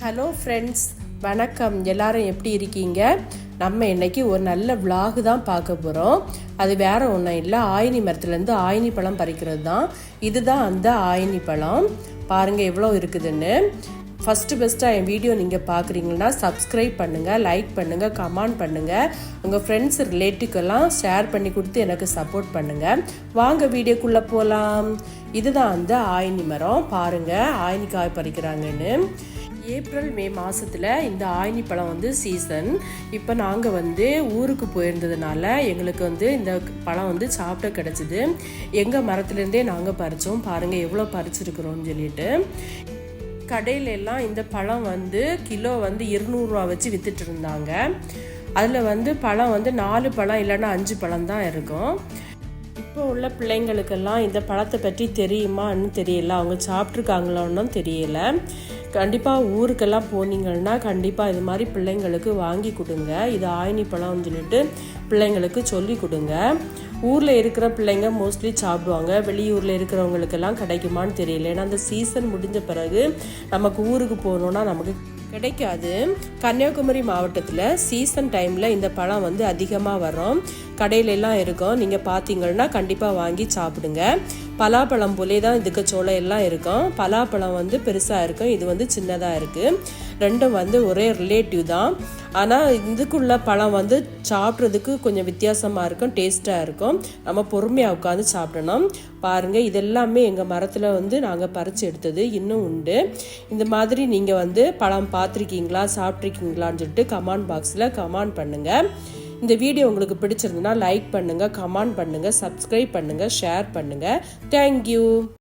Hello friends வணக்கம். எல்லாரும் எப்படி இருக்கீங்க? நம்ம இன்னைக்கு ஒரு நல்ல விலாகு தான் பார்க்க போகிறோம் அது வேற ஒன்றும் இல்லை. ஆயினி மரத்துலேருந்து ஆயினி பழம் பறிக்கிறது தான். இதுதான் அந்த ஆயினி பழம். பாருங்கள் எவ்வளோ இருக்குதுன்னு. ஃபஸ்ட்டு பெஸ்ட்டாக என் வீடியோ நீங்கள் பார்க்குறீங்கன்னா சப்ஸ்கிரைப் பண்ணுங்கள் லைக் பண்ணுங்கள் கமெண்ட் பண்ணுங்கள் உங்கள் ஃப்ரெண்ட்ஸ் ரிலேட்டிவ்க்கெல்லாம் ஷேர் பண்ணி கொடுத்து எனக்கு சப்போர்ட் பண்ணுங்கள் வாங்க வீடியோக்குள்ளே போகலாம் இதுதான் அந்த ஆயினி மரம். பாருங்கள் ஆயினி காய் பறிக்கிறாங்கன்னு. ஏப்ரல் மே மாதத்தில் இந்த ஆயினி பழம் வந்து சீசன் இப்போ நாங்கள் வந்து ஊருக்கு போயிருந்ததுனால எங்களுக்கு வந்து இந்த பழம் வந்து சாப்பிட கிடச்சிது. எங்கள் மரத்துலேருந்தே நாங்கள் பறித்தோம் பாருங்கள் எவ்வளோ பறிச்சிருக்கிறோம்னு சொல்லிட்டு. கடையில எல்லாம் இந்த பழம் வந்து கிலோ வந்து இருநூறுவா வச்சு வித்துட்டு இருந்தாங்க. அதில் வந்து பழம் வந்து நாலு பழம் இல்லைன்னா அஞ்சு பழம் தான் இருக்கும். இப்போ உள்ள பிள்ளைங்களுக்கெல்லாம் இந்த பழத்தை பற்றி தெரியுமான்னு தெரியல. அவங்க சாப்பிட்ருக்காங்களோன்னு தெரியல. கண்டிப்பாக ஊருக்கெல்லாம் போனீங்கன்னா கண்டிப்பாக இது மாதிரி பிள்ளைங்களுக்கு வாங்கி கொடுங்க. இது ஆயினி பழம்னு சொல்லிட்டு பிள்ளைங்களுக்கு சொல்லி கொடுங்க. ஊரில் இருக்கிற பிள்ளைங்க மோஸ்ட்லி சாப்பிடுவாங்க. வெளியூரில் இருக்கிறவங்களுக்கெல்லாம் கிடைக்குமான்னு தெரியல. ஏன்னா அந்த சீசன் முடிஞ்ச பிறகு நமக்கு ஊருக்கு போகணுன்னா நமக்கு கிடைக்காது. கன்னியாகுமரி மாவட்டத்தில் சீசன் டைமில் இந்த பழம் வந்து அதிகமாக வரும். கடையிலெல்லாம் இருக்கும். நீங்கள் பார்த்தீங்கன்னா கண்டிப்பாக வாங்கி சாப்பிடுங்க. பலாப்பழம் போலே தான் இதுக்கு சோளம் எல்லாம் இருக்கும். பலாப்பழம் வந்து பெருசாக இருக்கும். இது வந்து சின்னதாக இருக்குது ரெண்டும் வந்து ஒரே ரிலேட்டிவ் தான். ஆனால் இதுக்குள்ள பழம் வந்து சாப்பிட்றதுக்கு கொஞ்சம் வித்தியாசமாக இருக்கும் டேஸ்ட்டாக இருக்கும். நம்ம பொறுமையாக உட்காந்து சாப்பிடணும். பாருங்கள் இதெல்லாமே எங்கள் மரத்தில் வந்து நாங்கள் பறித்து எடுத்தது. இன்னும் உண்டு. இந்த மாதிரி நீங்கள் வந்து பழம் பார்த்துருக்கீங்களா சாப்பிட்ருக்கீங்களான்னு சொல்லிட்டு கமெண்ட் பாக்ஸில் கமெண்ட் பண்ணுங்கள் இந்த வீடியோ உங்களுக்கு பிடிச்சிருந்ததுன்னா லைக் பண்ணுங்கள் கமெண்ட் பண்ணுங்கள் சப்ஸ்கிரைப் பண்ணுங்கள் ஷேர் பண்ணுங்கள் தேங்க்யூ